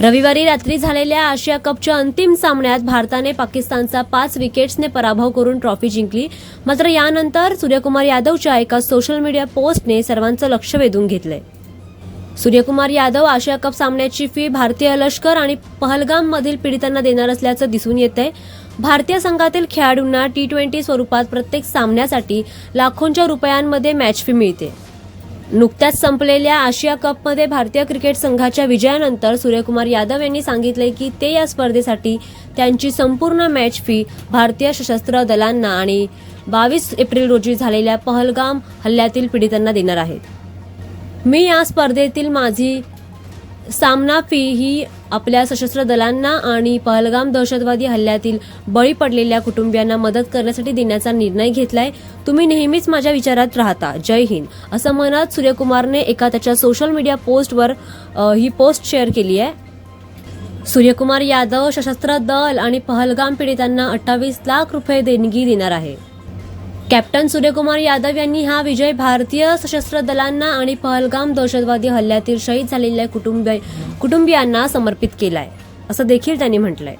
रविवारी रात्री झालेल्या आशिया कपच्या अंतिम सामन्यात भारताने पाकिस्तानचा पाच विकेट्सने पराभव करून ट्रॉफी जिंकली. मात्र यानंतर सूर्यकुमार यादवच्या एका सोशल मीडिया पोस्टने सर्वांचं लक्ष वेधून घेतलंय. सूर्यकुमार यादव आशिया कप सामन्याची फी भारतीय लष्कर आणि पहलगाम मधील पीडितांना देणार असल्याचं दिसून येतंय. भारतीय संघातील खेळाडूंना टी ट्वेंटी स्वरूपात प्रत्येक सामन्यासाठी लाखोंच्या रुपयांमध्ये मॅच फी मिळते. नुकत्याच संपलेल्या आशिया कपमध्ये भारतीय क्रिकेट संघाच्या विजयानंतर सूर्यकुमार यादव यांनी सांगितले की ते या स्पर्धेसाठी त्यांची संपूर्ण मॅच फी भारतीय सशस्त्र दलांना आणि बावीस एप्रिल रोजी झालेल्या पहलगाम हल्ल्यातील पीडितांना देणार आहेत. मी या स्पर्धेतील माझी सामना फी ही आपल्या सशस्त्र दलांना आणि पहलगाम दहशतवादी हल्ल्यातील बळी पडलेल्या कुटुंबियांना मदत करण्यासाठी देण्याचा निर्णय घेतलाय. तुम्ही नेहमीच माझ्या विचारात राहता. जय हिंद. असं म्हणत सूर्यकुमारने एका त्याच्या सोशल मीडिया पोस्टवर ही पोस्ट शेअर केली आहे. सूर्यकुमार यादव सशस्त्र दल आणि पहलगाम पीडितांना अठ्ठावीस लाख रुपये देणगी देणार आहे. कॅप्टन सूर्यकुमार यादव यांनी हा विजय भारतीय सशस्त्र दलांना आणि पहलगाम दहशतवादी हल्ल्यातील शहीद झालेल्या कुटुंबियांना समर्पित केलाय. असं देखील त्यांनी म्हटलंय.